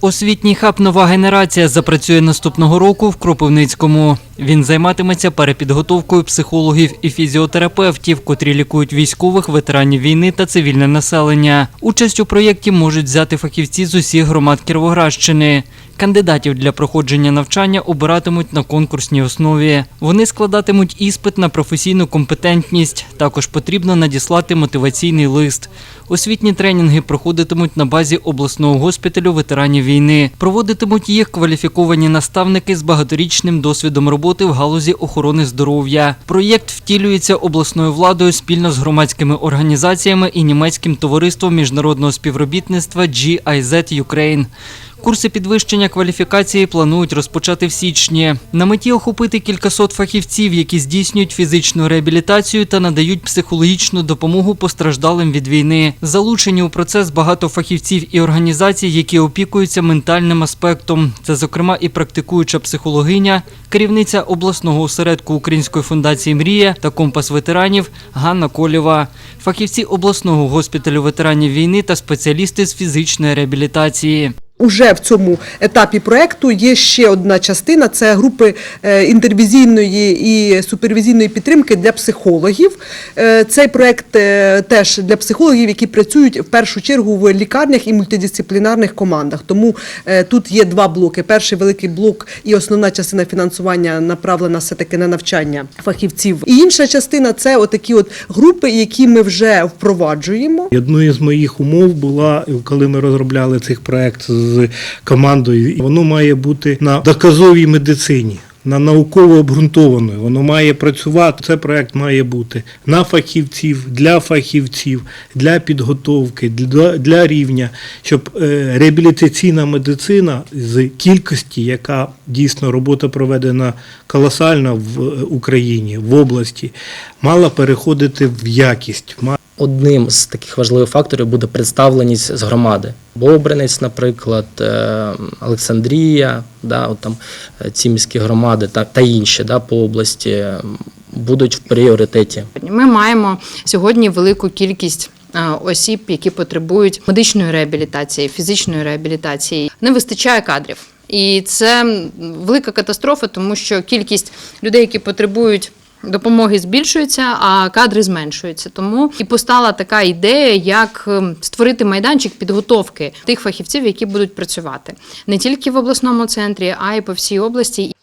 Освітній хаб Нова генерація запрацює наступного року в Кропивницькому. Він займатиметься перепідготовкою психологів і фізіотерапевтів, котрі лікують військових, ветеранів війни та цивільне населення. Участь у проєкті можуть взяти фахівці з усіх громад Кіровоградщини. Кандидатів для проходження навчання обиратимуть на конкурсній основі. Вони складатимуть іспит на професійну компетентність. Також потрібно надіслати мотиваційний лист. Освітні тренінги проходитимуть на базі обласного госпіталю ветеранів війни. Проводитимуть їх кваліфіковані наставники з багаторічним досвідом роботи в галузі охорони здоров'я. Проєкт втілюється обласною владою спільно з громадськими організаціями і німецьким товариством міжнародного співробітництва GIZ Ukraine. Курси підвищення кваліфікації планують розпочати в січні. На меті охопити кількасот фахівців, які здійснюють фізичну реабілітацію та надають психологічну допомогу постраждалим від війни. Залучені у процес багато фахівців і організацій, які опікуються ментальним аспектом. Це, зокрема, і практикуюча психологиня, керівниця обласного осередку Української фундації Мрія та компас ветеранів Ганна Колєва, фахівці обласного госпіталю ветеранів війни та спеціалісти з фізичної реабілітації. Уже в цьому етапі проекту є ще одна частина це групи е, інтервізійної і супервізійної підтримки для психологів. Е, Цей проект е, теж для психологів, які працюють в першу чергу в лікарнях і мультидисциплінарних командах. Тому тут є два блоки. Перший великий блок і основна частина фінансування направлена все таки на навчання фахівців. І інша частина це отакі от групи, які ми вже впроваджуємо. Одною з моїх умов була, коли ми розробляли цей проект з командою, І воно має бути на доказовій медицині. На науково обґрунтованою, воно має працювати. Це проект має бути на фахівців, для фахівців, для підготовки, для, для рівня, щоб е, реабілітаційна медицина з кількості, яка дійсно робота проведена колосальна в е, Україні, в області, мала переходити в якість. Одним з таких важливих факторів буде представленість з громади. Бобринець, наприклад, е, Олександрія, да, от там е, ці міські громади та, та інші да, по області будуть в пріоритеті. Ми маємо сьогодні велику кількість. е, Осіб, які потребують медичної реабілітації, фізичної реабілітації, не вистачає кадрів, і це велика катастрофа, тому що кількість людей, які потребують допомоги, збільшується, а кадри зменшуються. Тому і постала така ідея, як ем, створити майданчик підготовки тих фахівців, які будуть працювати не тільки в обласному центрі, а й по всій області.